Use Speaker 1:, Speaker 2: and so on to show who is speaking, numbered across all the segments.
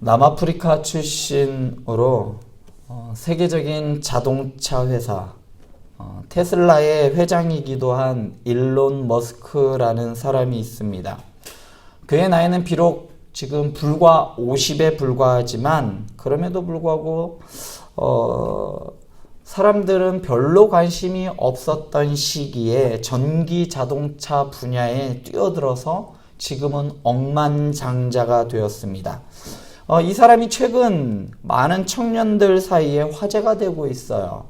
Speaker 1: 남아프리카 출신으로 어, 세계적인 자동차 회사 어, 테슬라의 회장이기도 한 일론 머스크라는 사람이 있습니다. 그의 나이는 비록 지금 불과 50에 불과하지만 그럼에도 불구하고 어, 사람들은 별로 관심이 없었던 시기에 전기 자동차 분야에 뛰어들어서 지금은 억만장자가 되었습니다. 어, 이 사람이 최근 많은 청년들 사이에 화제가 되고 있어요.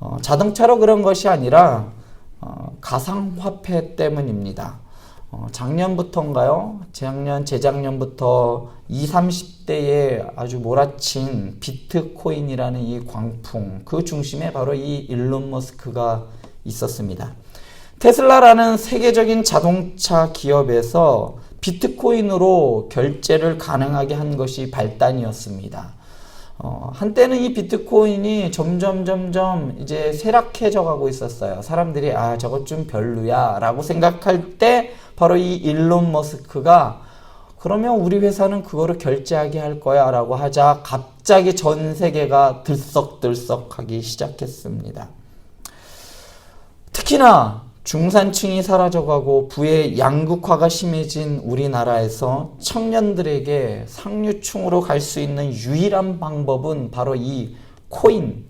Speaker 1: 어, 자동차로 그런 것이 아니라 어, 가상화폐 때문입니다. 어, 작년부터인가요? 작년, 재작년부터 20, 30대에 아주 몰아친 비트코인이라는 이 광풍, 그 중심에 바로 이 일론 머스크가 있었습니다. 테슬라라는 세계적인 자동차 기업에서 비트코인으로 결제를 가능하게 한 것이 발단이었습니다. 어, 한때는 이 비트코인이 점점 점점 이제 쇠락해져 가고 있었어요. 사람들이 아 저것 좀 별로야 라고 생각할 때 바로 이 일론 머스크가 그러면 우리 회사는 그거를 결제하게 할 거야 라고 하자 갑자기 전 세계가 들썩들썩하기 시작했습니다. 특히나 중산층이 사라져가고 부의 양극화가 심해진 우리나라에서 청년들에게 상류층으로 갈 수 있는 유일한 방법은 바로 이 코인,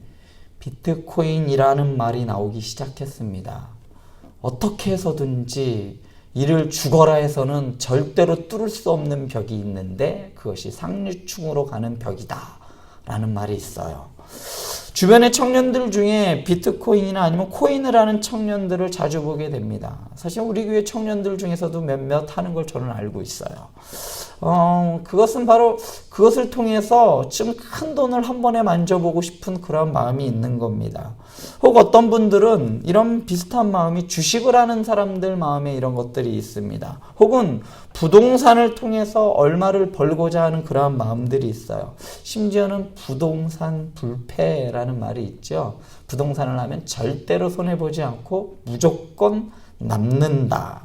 Speaker 1: 비트코인이라는 말이 나오기 시작했습니다. 어떻게 해서든지 이를 죽어라 해서는 절대로 뚫을 수 없는 벽이 있는데 그것이 상류층으로 가는 벽이다. 라는 말이 있어요. 주변의 청년들 중에 비트코인이나 아니면 코인을 하는 청년들을 자주 보게 됩니다. 사실 우리 교회 청년들 중에서도 몇몇 하는 걸 저는 알고 있어요. 어, 그것은 바로 그것을 통해서 좀 큰 돈을 한 번에 만져보고 싶은 그런 마음이 있는 겁니다. 혹 어떤 분들은 이런 비슷한 마음이 주식을 하는 사람들 마음에 이런 것들이 있습니다. 혹은 부동산을 통해서 얼마를 벌고자 하는 그러한 마음들이 있어요. 심지어는 부동산 불패라는 말이 있죠. 부동산을 하면 절대로 손해보지 않고 무조건 남는다.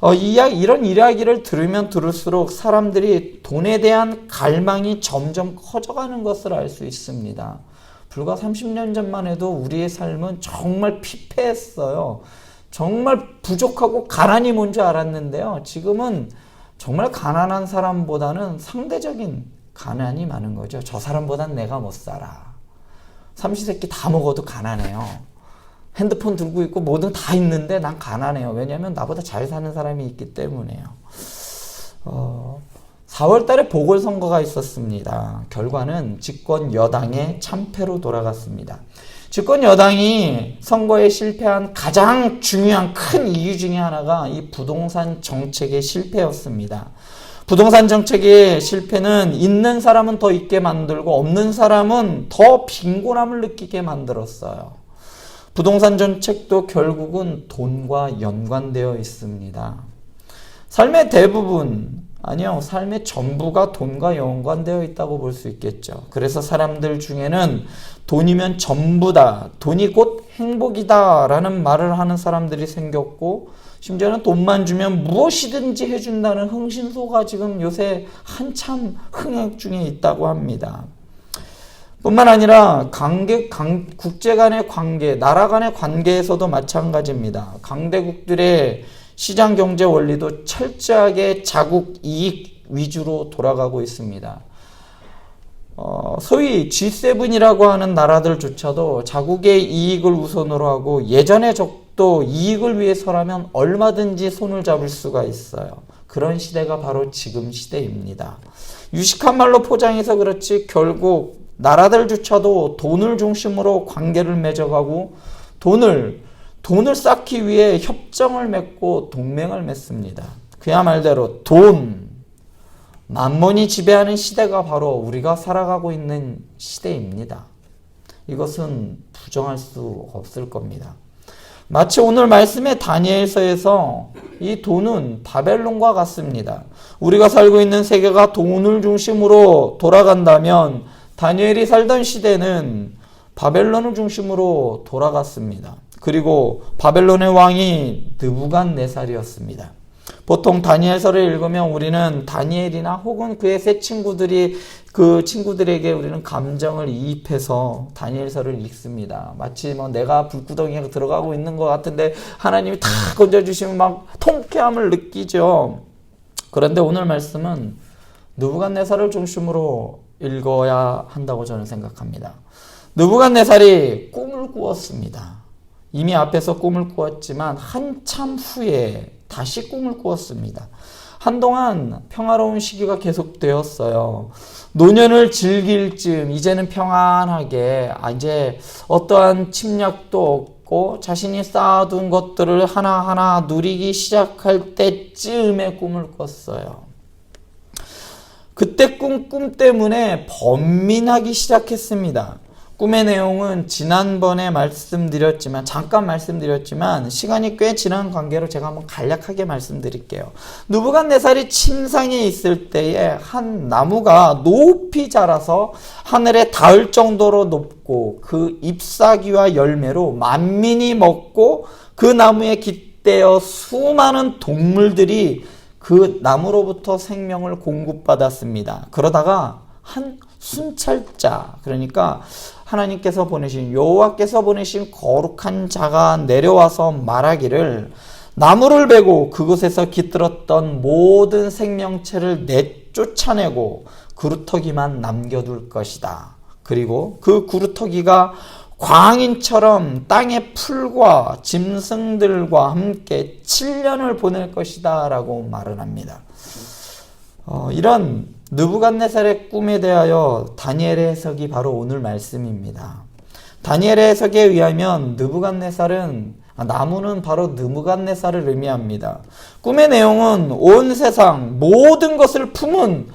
Speaker 1: 어, 이 이야기, 이런 이야기를 들으면 들을수록 사람들이 돈에 대한 갈망이 점점 커져가는 것을 알 수 있습니다. 불과 30년 전만 해도 우리의 삶은 정말 피폐했어요. 정말 부족하고 가난이 뭔지 알았는데요. 지금은 정말 가난한 사람보다는 상대적인 가난이 많은 거죠. 저 사람보단 내가 못 살아. 삼시세끼 다 먹어도 가난해요. 핸드폰 들고 있고 뭐든 다 있는데 난 가난해요. 왜냐하면 나보다 잘 사는 사람이 있기 때문에요. 어, 4월 달에 보궐선거가 있었습니다. 결과는 집권 여당의 참패로 돌아갔습니다. 집권 여당이 선거에 실패한 가장 중요한 큰 이유 중에 하나가 이 부동산 정책의 실패였습니다. 부동산 정책의 실패는 있는 사람은 더 있게 만들고 없는 사람은 더 빈곤함을 느끼게 만들었어요. 부동산 정책도 결국은 돈과 연관되어 있습니다. 삶의 대부분, 아니요, 삶의 전부가 돈과 연관되어 있다고 볼 수 있겠죠. 그래서 사람들 중에는 돈이면 전부다, 돈이 곧 행복이다 라는 말을 하는 사람들이 생겼고, 심지어는 돈만 주면 무엇이든지 해준다는 흥신소가 지금 요새 한참 흥행 중에 있다고 합니다. 뿐만 아니라 관계, 강, 국제 간의 관계, 나라 간의 관계에서도 마찬가지입니다. 강대국들의 시장 경제 원리도 철저하게 자국 이익 위주로 돌아가고 있습니다. 어, 소위 G7이라고 하는 나라들조차도 자국의 이익을 우선으로 하고 예전의 적도 이익을 위해서라면 얼마든지 손을 잡을 수가 있어요. 그런 시대가 바로 지금 시대입니다. 유식한 말로 포장해서 그렇지 결국 나라들조차도 돈을 중심으로 관계를 맺어가고 돈을 돈을 쌓기 위해 협정을 맺고 동맹을 맺습니다. 그야 말대로 돈, 만몬이 지배하는 시대가 바로 우리가 살아가고 있는 시대입니다. 이것은 부정할 수 없을 겁니다. 마치 오늘 말씀의 다니엘서에서 이 돈은 바벨론과 같습니다. 우리가 살고 있는 세계가 돈을 중심으로 돌아간다면 다니엘이 살던 시대는 바벨론을 중심으로 돌아갔습니다. 그리고 바벨론의 왕이 느부갓네살이었습니다. 보통 다니엘서를 읽으면 우리는 다니엘이나 혹은 그의 세 친구들이 그 친구들에게 우리는 감정을 이입해서 다니엘서를 읽습니다. 마치 뭐 내가 불구덩이에 들어가고 있는 것 같은데 하나님이 다 건져주시면 막 통쾌함을 느끼죠. 그런데 오늘 말씀은 느부갓네살을 중심으로 읽어야 한다고 저는 생각합니다. 느부갓네살이 꿈을 꾸었습니다. 이미 앞에서 꿈을 꾸었지만 한참 후에 다시 꿈을 꾸었습니다. 한동안 평화로운 시기가 계속되었어요. 노년을 즐길 즈음 이제는 평안하게 아, 이제 어떠한 침략도 없고 자신이 쌓아둔 것들을 하나하나 누리기 시작할 때쯤에 꿈을 꿨어요. 그때 꿈, 꿈 때문에 번민하기 시작했습니다. 꿈의 내용은 지난번에 말씀드렸지만 잠깐 말씀드렸지만 시간이 꽤 지난 관계로 제가 한번 간략하게 말씀드릴게요. 누부갓네살이 침상에 있을 때에 한 나무가 높이 자라서 하늘에 닿을 정도로 높고 그 잎사귀와 열매로 만민이 먹고 그 나무에 깃대어 수많은 동물들이 그 나무로부터 생명을 공급받았습니다. 그러다가 한 순찰자 그러니까 하나님께서 보내신 여호와께서 보내신 거룩한 자가 내려와서 말하기를 나무를 베고 그곳에서 깃들었던 모든 생명체를 내쫓아내고 그루터기만 남겨둘 것이다. 그리고 그 그루터기가 광인처럼 땅의 풀과 짐승들과 함께 7년을 보낼 것이다 라고 말을 합니다. 어, 이런 느부갓네살의 꿈에 대하여 다니엘의 해석이 바로 오늘 말씀입니다. 다니엘의 해석에 의하면 느부갓네살은 아, 나무는 바로 느부갓네살을 의미합니다. 꿈의 내용은 온 세상 모든 것을 품은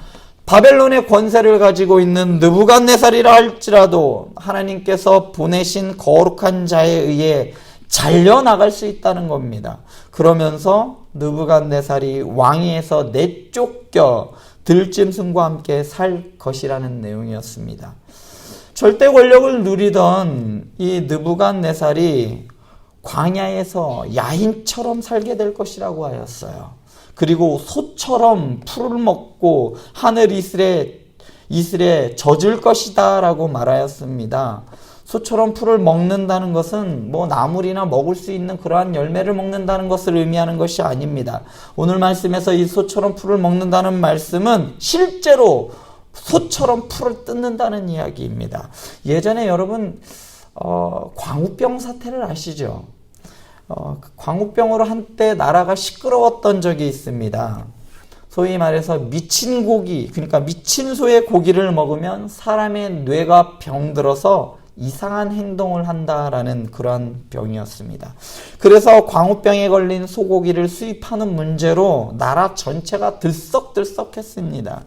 Speaker 1: 바벨론의 권세를 가지고 있는 느부갓네살이라 할지라도 하나님께서 보내신 거룩한 자에 의해 잘려 나갈 수 있다는 겁니다. 그러면서 느부갓네살이 왕위에서 내쫓겨 들짐승과 함께 살 것이라는 내용이었습니다. 절대 권력을 누리던 이 느부갓네살이 광야에서 야인처럼 살게 될 것이라고 하였어요. 그리고 소처럼 풀을 먹고 하늘 이슬에 이슬에 젖을 것이다라고 말하였습니다. 소처럼 풀을 먹는다는 것은 뭐 나물이나 먹을 수 있는 그러한 열매를 먹는다는 것을 의미하는 것이 아닙니다. 오늘 말씀에서 이 소처럼 풀을 먹는다는 말씀은 실제로 소처럼 풀을 뜯는다는 이야기입니다. 예전에 여러분 어, 광우병 사태를 아시죠? 어, 광우병으로 한때 나라가 시끄러웠던 적이 있습니다. 소위 말해서 미친 고기, 그러니까 미친 소의 고기를 먹으면 사람의 뇌가 병들어서 이상한 행동을 한다라는 그러한 병이었습니다. 그래서 광우병에 걸린 소고기를 수입하는 문제로 나라 전체가 들썩들썩했습니다.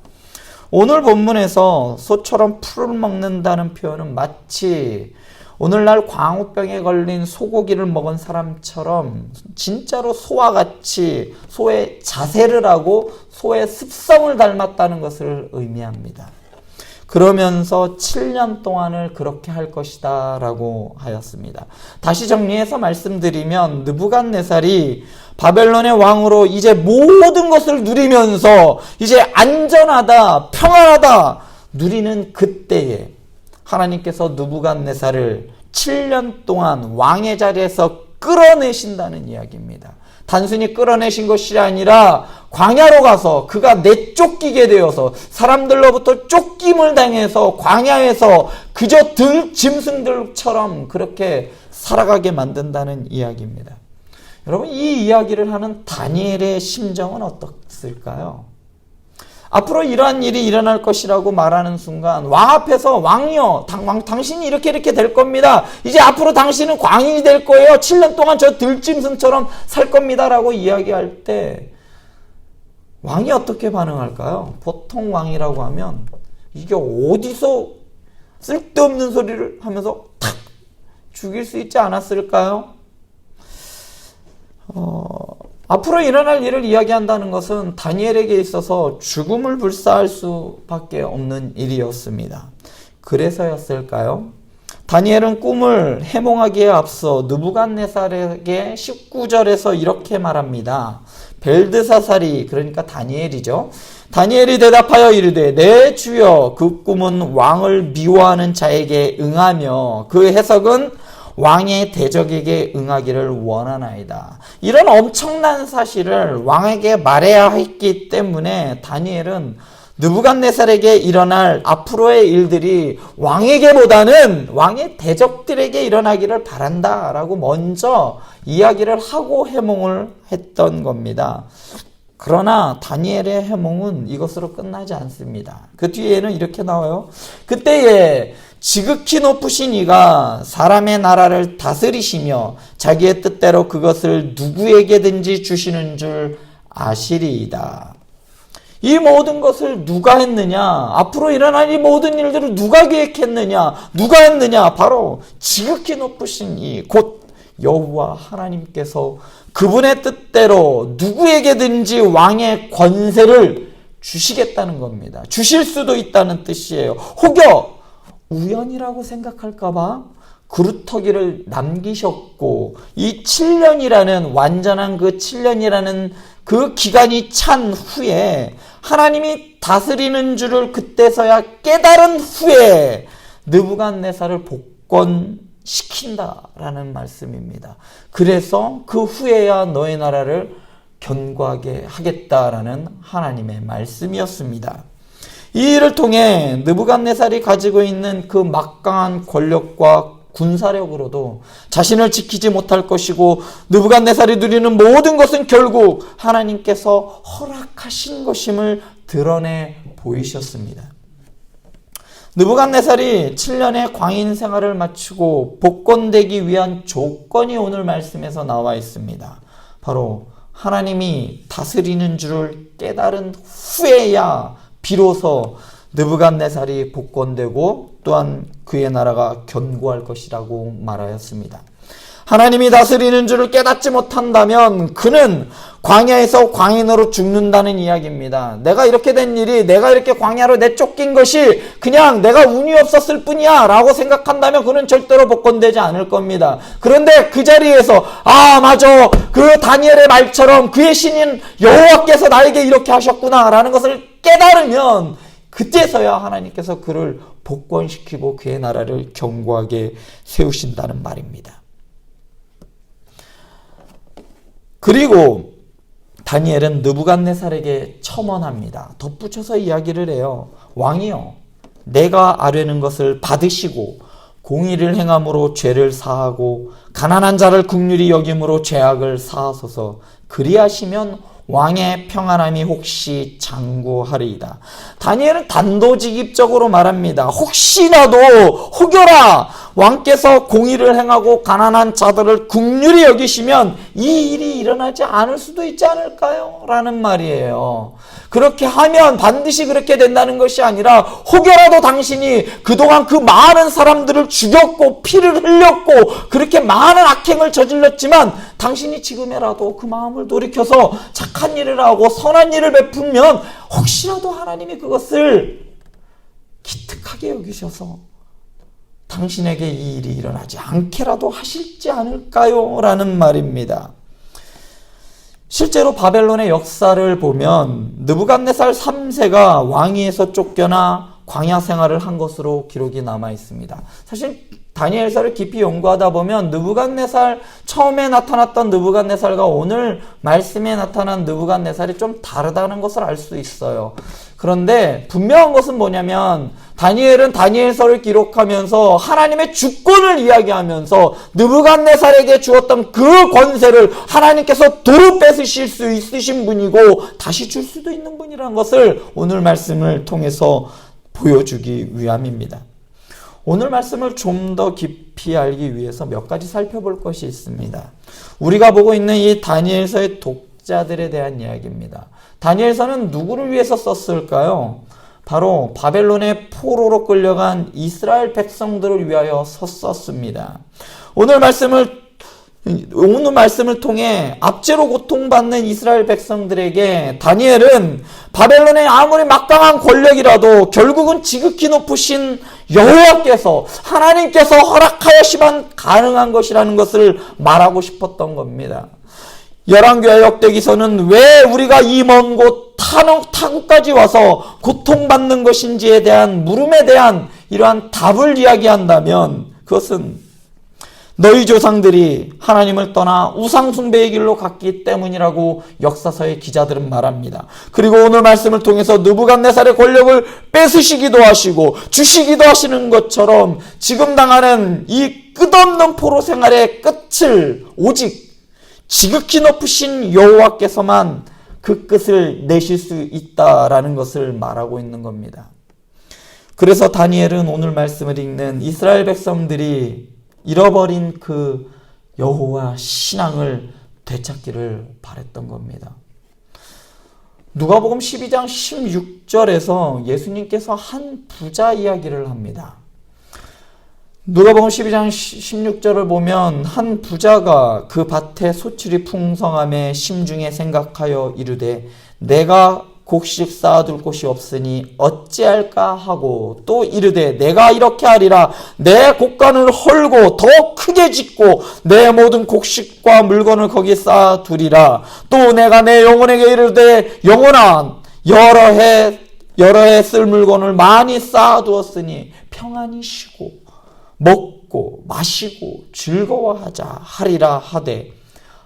Speaker 1: 오늘 본문에서 소처럼 풀을 먹는다는 표현은 마치 오늘날 광우병에 걸린 소고기를 먹은 사람처럼 진짜로 소와 같이 소의 자세를 하고 소의 습성을 닮았다는 것을 의미합니다. 그러면서 7년 동안을 그렇게 할 것이다 라고 하였습니다. 다시 정리해서 말씀드리면 느부갓네살이 바벨론의 왕으로 이제 모든 것을 누리면서 이제 안전하다, 평안하다 누리는 그때에 하나님께서 느부갓네살을 7년 동안 왕의 자리에서 끌어내신다는 이야기입니다. 단순히 끌어내신 것이 아니라 광야로 가서 그가 내쫓기게 되어서 사람들로부터 쫓김을 당해서 광야에서 그저 들 짐승들처럼 그렇게 살아가게 만든다는 이야기입니다. 여러분 이 이야기를 하는 다니엘의 심정은 어떻을까요? 앞으로 이러한 일이 일어날 것이라고 말하는 순간 왕 앞에서 왕이여 당, 왕, 당신이 이렇게 이렇게 될 겁니다. 이제 앞으로 당신은 광인이 될 거예요. 7년 동안 저 들짐승처럼 살 겁니다라고 이야기할 때 왕이 어떻게 반응할까요? 보통 왕이라고 하면 이게 어디서 쓸데없는 소리를 하면서 탁 죽일 수 있지 않았을까요? 어, 앞으로 일어날 일을 이야기한다는 것은 다니엘에게 있어서 죽음을 불사할 수밖에 없는 일이었습니다. 그래서였을까요? 다니엘은 꿈을 해몽하기에 앞서 느부갓네살에게 19절에서 이렇게 말합니다. 벨드사살이 그러니까 다니엘이죠. 다니엘이 대답하여 이르되 내 주여 그 꿈은 왕을 미워하는 자에게 응하며 그 해석은 왕의 대적에게 응하기를 원하나이다. 이런 엄청난 사실을 왕에게 말해야 했기 때문에 다니엘은 느부갓네살에게 일어날 앞으로의 일들이 왕에게보다는 왕의 대적들에게 일어나기를 바란다라고 먼저 이야기를 하고 해몽을 했던 겁니다. 그러나 다니엘의 해몽은 이것으로 끝나지 않습니다. 그 뒤에는 이렇게 나와요. 그때에 지극히 높으신 이가 사람의 나라를 다스리시며 자기의 뜻대로 그것을 누구에게든지 주시는 줄 아시리이다. 이 모든 것을 누가 했느냐? 앞으로 일어날 이 모든 일들을 누가 계획했느냐? 누가 했느냐? 바로 지극히 높으신 이 곧 여호와 하나님께서 그분의 뜻대로 누구에게든지 왕의 권세를 주시겠다는 겁니다. 주실 수도 있다는 뜻이에요. 혹여 우연이라고 생각할까봐 그루터기를 남기셨고 이 7년이라는 완전한 그 7년이라는 그 기간이 찬 후에 하나님이 다스리는 줄을 그때서야 깨달은 후에 느부갓네살을 복권 시킨다라는 말씀입니다. 그래서 그 후에야 너의 나라를 견고하게 하겠다라는 하나님의 말씀이었습니다. 이 일을 통해 느부갓네살이 가지고 있는 그 막강한 권력과 군사력으로도 자신을 지키지 못할 것이고 느부갓네살이 누리는 모든 것은 결국 하나님께서 허락하신 것임을 드러내 보이셨습니다. 느부갓네살이 7년의 광인 생활을 마치고 복권되기 위한 조건이 오늘 말씀에서 나와 있습니다. 바로 하나님이 다스리는 줄을 깨달은 후에야 비로소 느부갓네살이 복권되고 또한 그의 나라가 견고할 것이라고 말하였습니다. 하나님이 다스리는 줄을 깨닫지 못한다면 그는 광야에서 광인으로 죽는다는 이야기입니다. 내가 이렇게 된 일이 내가 이렇게 광야로 내쫓긴 것이 그냥 내가 운이 없었을 뿐이야 라고 생각한다면 그는 절대로 복권되지 않을 겁니다. 그런데 그 자리에서 아 맞아 그 다니엘의 말처럼 그의 신인 여호와께서 나에게 이렇게 하셨구나 라는 것을 깨달으면 그때서야 하나님께서 그를 복권시키고 그의 나라를 견고하게 세우신다는 말입니다. 그리고 다니엘은 느부갓네살에게 첨언합니다. 덧붙여서 이야기를 해요. 왕이여, 내가 아뢰는 것을 받으시고 공의를 행함으로 죄를 사하고 가난한 자를 국률이 여김으로 죄악을 사하소서. 그리하시면 왕의 평안함이 혹시 장구하리이다. 다니엘은 단도직입적으로 말합니다. 혹시라도 혹여라 왕께서 공의를 행하고 가난한 자들을 국률이 여기시면 이 일이 일어나지 않을 수도 있지 않을까요? 라는 말이에요. 그렇게 하면 반드시 그렇게 된다는 것이 아니라 혹여라도 당신이 그동안 그 많은 사람들을 죽였고 피를 흘렸고 그렇게 많은 악행을 저질렀지만 당신이 지금이라도 그 마음을 돌이켜서 착한 일을 하고 선한 일을 베풀면 혹시라도 하나님이 그것을 기특하게 여기셔서 당신에게 이 일이 일어나지 않게라도 하실지 않을까요? 라는 말입니다. 실제로 바벨론의 역사를 보면 느부갓네살 3세가 왕위에서 쫓겨나 광야 생활을 한 것으로 기록이 남아 있습니다. 사실 다니엘서를 깊이 연구하다 보면 느부갓네살 처음에 나타났던 느부갓네살과 오늘 말씀에 나타난 느부갓네살이 좀 다르다는 것을 알 수 있어요. 그런데 분명한 것은 뭐냐면 다니엘은 다니엘서를 기록하면서 하나님의 주권을 이야기하면서 느부갓네살에게 주었던 그 권세를 하나님께서 도로 뺏으실 수 있으신 분이고 다시 줄 수도 있는 분이라는 것을 오늘 말씀을 통해서 보여주기 위함입니다. 오늘 말씀을 좀 더 깊이 알기 위해서 몇 가지 살펴볼 것이 있습니다. 우리가 보고 있는 이 다니엘서의 독자들에 대한 이야기입니다. 다니엘서는 누구를 위해서 썼을까요? 바로 바벨론의 포로로 끌려간 이스라엘 백성들을 위하여 썼습니다. 오늘 말씀을 오늘 말씀을 통해 압제로 고통받는 이스라엘 백성들에게 다니엘은 바벨론의 아무리 막강한 권력이라도 결국은 지극히 높으신 여호와께서 하나님께서 허락하여시만 가능한 것이라는 것을 말하고 싶었던 겁니다. 열왕교회 역대기서는 왜 우리가 이 먼 곳 타국, 타국까지 와서 고통받는 것인지에 대한 물음에 대한 이러한 답을 이야기한다면 그것은 너희 조상들이 하나님을 떠나 우상숭배의 길로 갔기 때문이라고 역사서의 기자들은 말합니다. 그리고 오늘 말씀을 통해서 느부갓네살의 권력을 뺏으시기도 하시고 주시기도 하시는 것처럼 지금 당하는 이 끝없는 포로 생활의 끝을 오직 지극히 높으신 여호와께서만 그 끝을 내실 수 있다라는 것을 말하고 있는 겁니다. 그래서 다니엘은 오늘 말씀을 읽는 이스라엘 백성들이 잃어버린 그 여호와 신앙을 되찾기를 바랬던 겁니다. 누가복음 12장 16절에서 예수님께서 한 부자 이야기를 합니다. 누가복음 12장 16절을 보면 한 부자가 그 밭에 소출이 풍성함에 심중에 생각하여 이르되 내가 곡식 쌓아둘 곳이 없으니 어찌할까 하고 또 이르되 내가 이렇게 하리라. 내 곡간을 헐고 더 크게 짓고 내 모든 곡식과 물건을 거기 쌓아두리라. 또 내가 내 영혼에게 이르되 영혼아 여러 해 여러 해 쓸 물건을 많이 쌓아두었으니 평안히 쉬고 먹고 마시고 즐거워하자 하리라 하되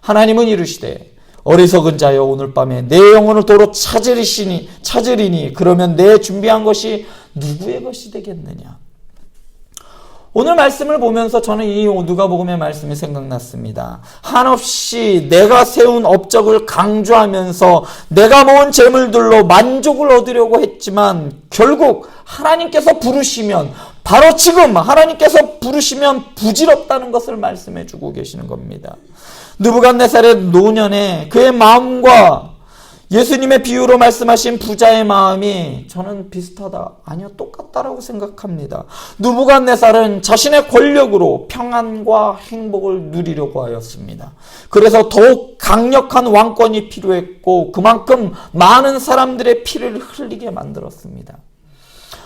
Speaker 1: 하나님은 이르시되 어리석은 자여 오늘 밤에 내 영혼을 도로 찾으리시니 찾으리니 그러면 내 준비한 것이 누구의 것이 되겠느냐 오늘 말씀을 보면서 저는 이 누가복음의 말씀이 생각났습니다. 한없이 내가 세운 업적을 강조하면서 내가 모은 재물들로 만족을 얻으려고 했지만 결국 하나님께서 부르시면 바로 지금 하나님께서 부르시면 부질없다는 것을 말씀해 주고 계시는 겁니다. 느부갓네살의 노년에 그의 마음과 예수님의 비유로 말씀하신 부자의 마음이 저는 비슷하다. 아니요, 똑같다라고 생각합니다. 누부갓네살은 자신의 권력으로 평안과 행복을 누리려고 하였습니다. 그래서 더욱 강력한 왕권이 필요했고 그만큼 많은 사람들의 피를 흘리게 만들었습니다.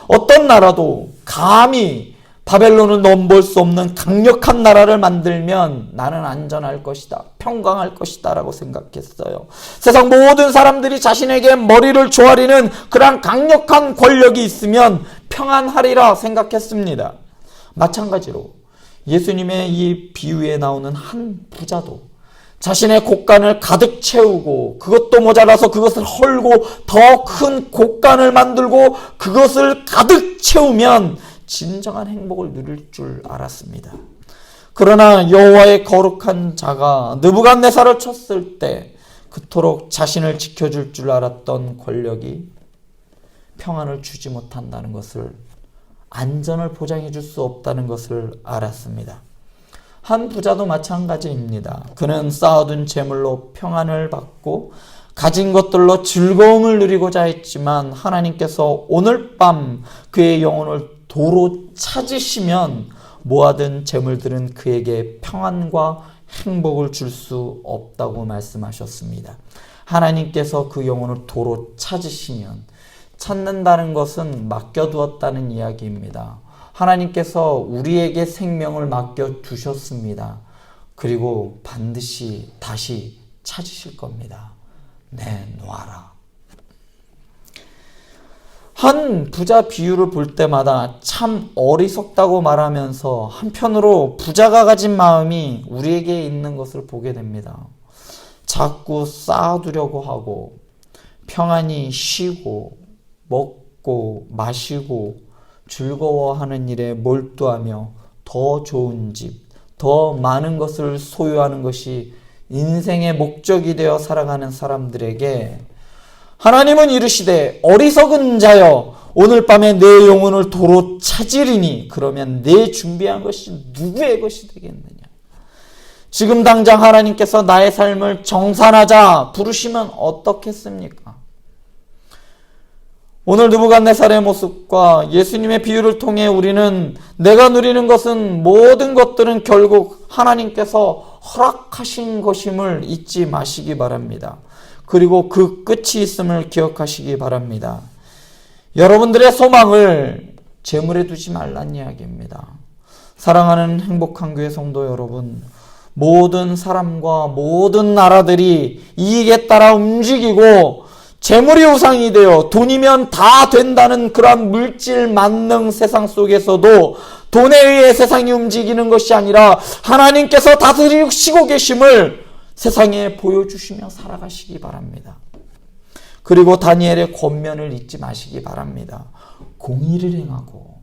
Speaker 1: 어떤 나라도 감히 바벨론을 넘볼 수 없는 강력한 나라를 만들면 나는 안전할 것이다. 평강할 것이다. 라고 생각했어요. 세상 모든 사람들이 자신에게 머리를 조아리는 그러한 강력한 권력이 있으면 평안하리라 생각했습니다. 마찬가지로 예수님의 이 비유에 나오는 한 부자도 자신의 곡간을 가득 채우고 그것도 모자라서 그것을 헐고 더 큰 곡간을 만들고 그것을 가득 채우면 진정한 행복을 누릴 줄 알았습니다. 그러나 여호와의 거룩한 자가 느부갓네살을 쳤을 때 그토록 자신을 지켜줄 줄 알았던 권력이 평안을 주지 못한다는 것을 안전을 보장해 줄 수 없다는 것을 알았습니다. 한 부자도 마찬가지입니다. 그는 쌓아둔 재물로 평안을 받고 가진 것들로 즐거움을 누리고자 했지만 하나님께서 오늘 밤 그의 영혼을 도로 찾으시면 모아둔 재물들은 그에게 평안과 행복을 줄 수 없다고 말씀하셨습니다. 하나님께서 그 영혼을 도로 찾으시면 찾는다는 것은 맡겨두었다는 이야기입니다. 하나님께서 우리에게 생명을 맡겨 두셨습니다. 그리고 반드시 다시 찾으실 겁니다. 내놔라. 한 부자 비유를 볼 때마다 참 어리석다고 말하면서 한편으로 부자가 가진 마음이 우리에게 있는 것을 보게 됩니다. 자꾸 쌓아두려고 하고 평안히 쉬고 먹고 마시고 즐거워하는 일에 몰두하며 더 좋은 집, 더 많은 것을 소유하는 것이 인생의 목적이 되어 살아가는 사람들에게 하나님은 이르시되 어리석은 자여 오늘 밤에 내 영혼을 도로 찾으리니 그러면 내 준비한 것이 누구의 것이 되겠느냐 지금 당장 하나님께서 나의 삶을 정산하자 부르시면 어떻겠습니까? 오늘 느부갓네살의 모습과 예수님의 비유를 통해 우리는 내가 누리는 것은 모든 것들은 결국 하나님께서 허락하신 것임을 잊지 마시기 바랍니다. 그리고 그 끝이 있음을 기억하시기 바랍니다. 여러분들의 소망을 재물에 두지 말란 이야기입니다. 사랑하는 행복한 교회 성도 여러분, 모든 사람과 모든 나라들이 이익에 따라 움직이고 재물이 우상이 되어 돈이면 다 된다는 그러한 물질 만능 세상 속에서도 돈에 의해 세상이 움직이는 것이 아니라 하나님께서 다스리시고 계심을 세상에 보여주시며 살아가시기 바랍니다. 그리고 다니엘의 권면을 잊지 마시기 바랍니다. 공의를 행하고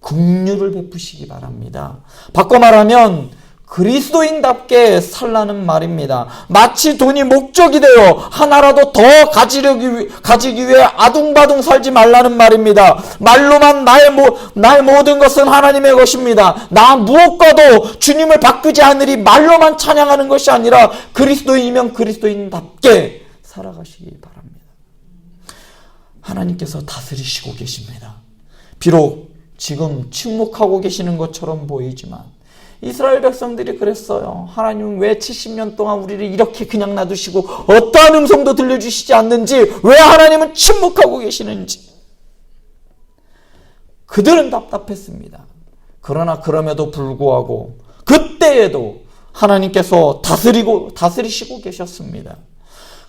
Speaker 1: 긍휼을 베푸시기 바랍니다. 바꿔 말하면 그리스도인답게 살라는 말입니다. 마치 돈이 목적이 되어 하나라도 더 가지려기, 위- 가지기 위해 아둥바둥 살지 말라는 말입니다. 말로만 나의, 모, 나의 모든 것은 하나님의 것입니다. 나 무엇과도 주님을 바꾸지 않으리 말로만 찬양하는 것이 아니라 그리스도인이면 그리스도인답게 살아가시기 바랍니다. 하나님께서 다스리시고 계십니다. 비록 지금 침묵하고 계시는 것처럼 보이지만 이스라엘 백성들이 그랬어요. 하나님 왜 70년 동안 우리를 이렇게 그냥 놔두시고 어떠한 음성도 들려주시지 않는지 왜 하나님은 침묵하고 계시는지 그들은 답답했습니다. 그러나 그럼에도 불구하고 그때에도 하나님께서 다스리고 다스리시고 계셨습니다.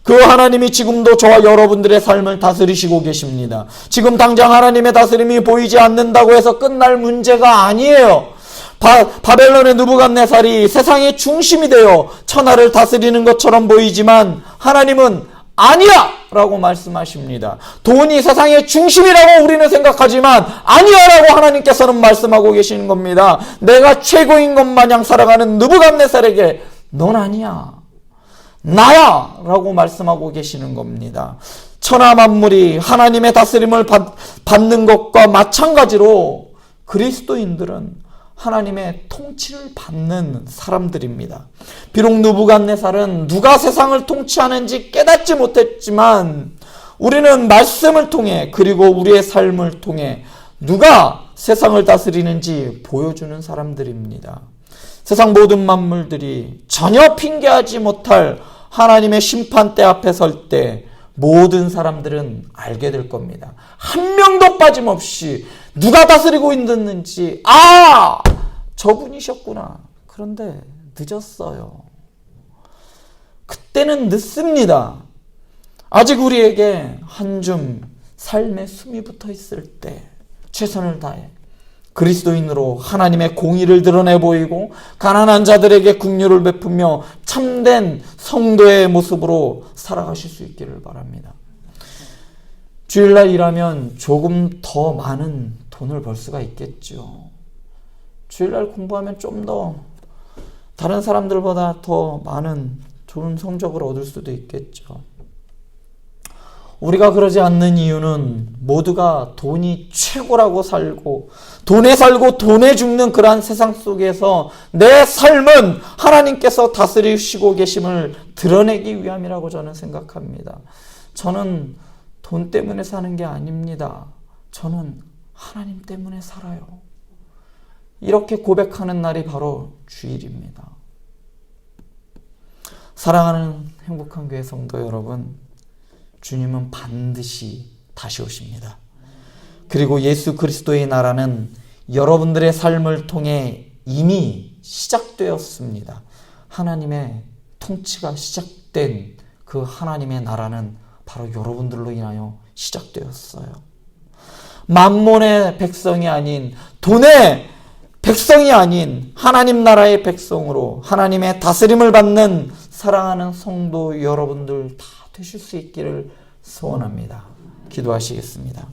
Speaker 1: 그 하나님이 지금도 저와 여러분들의 삶을 다스리시고 계십니다. 지금 당장 하나님의 다스림이 보이지 않는다고 해서 끝날 문제가 아니에요. 바, 바벨론의 누부갓네살이 세상의 중심이 되어 천하를 다스리는 것처럼 보이지만 하나님은 아니야! 라고 말씀하십니다. 돈이 세상의 중심이라고 우리는 생각하지만 아니야! 라고 하나님께서는 말씀하고 계시는 겁니다. 내가 최고인 것 마냥 살아가는 누부갓네살에게 넌 아니야. 나야! 라고 말씀하고 계시는 겁니다. 천하 만물이 하나님의 다스림을 받, 받는 것과 마찬가지로 그리스도인들은 하나님의 통치를 받는 사람들입니다. 비록 누부갓네살은 누가 세상을 통치하는지 깨닫지 못했지만 우리는 말씀을 통해 그리고 우리의 삶을 통해 누가 세상을 다스리는지 보여주는 사람들입니다. 세상 모든 만물들이 전혀 핑계하지 못할 하나님의 심판대 앞에 설 때 모든 사람들은 알게 될 겁니다. 한 명도 빠짐없이 누가 다스리고 있는지 아 저분이셨구나. 그런데 늦었어요. 그때는 늦습니다. 아직 우리에게 한 줌 삶의 숨이 붙어 있을 때 최선을 다해 그리스도인으로 하나님의 공의를 드러내 보이고 가난한 자들에게 국류를 베푸며 참된 성도의 모습으로 살아가실 수 있기를 바랍니다. 주일날 일하면 조금 더 많은 돈을 벌 수가 있겠죠. 주일날 공부하면 좀 더 다른 사람들보다 더 많은 좋은 성적을 얻을 수도 있겠죠. 우리가 그러지 않는 이유는 모두가 돈이 최고라고 살고 돈에 살고 돈에 죽는 그러한 세상 속에서 내 삶은 하나님께서 다스리시고 계심을 드러내기 위함이라고 저는 생각합니다. 저는 돈 때문에 사는 게 아닙니다. 저는 하나님 때문에 살아요. 이렇게 고백하는 날이 바로 주일입니다. 사랑하는 행복한 교회 성도 여러분, 주님은 반드시 다시 오십니다. 그리고 예수 그리스도의 나라는 여러분들의 삶을 통해 이미 시작되었습니다. 하나님의 통치가 시작된 그 하나님의 나라는 바로 여러분들로 인하여 시작되었어요. 만몬의 백성이 아닌 돈의 백성이 아닌 하나님 나라의 백성으로 하나님의 다스림을 받는 사랑하는 성도 여러분들 다 되실 수 있기를 소원합니다. 기도하시겠습니다.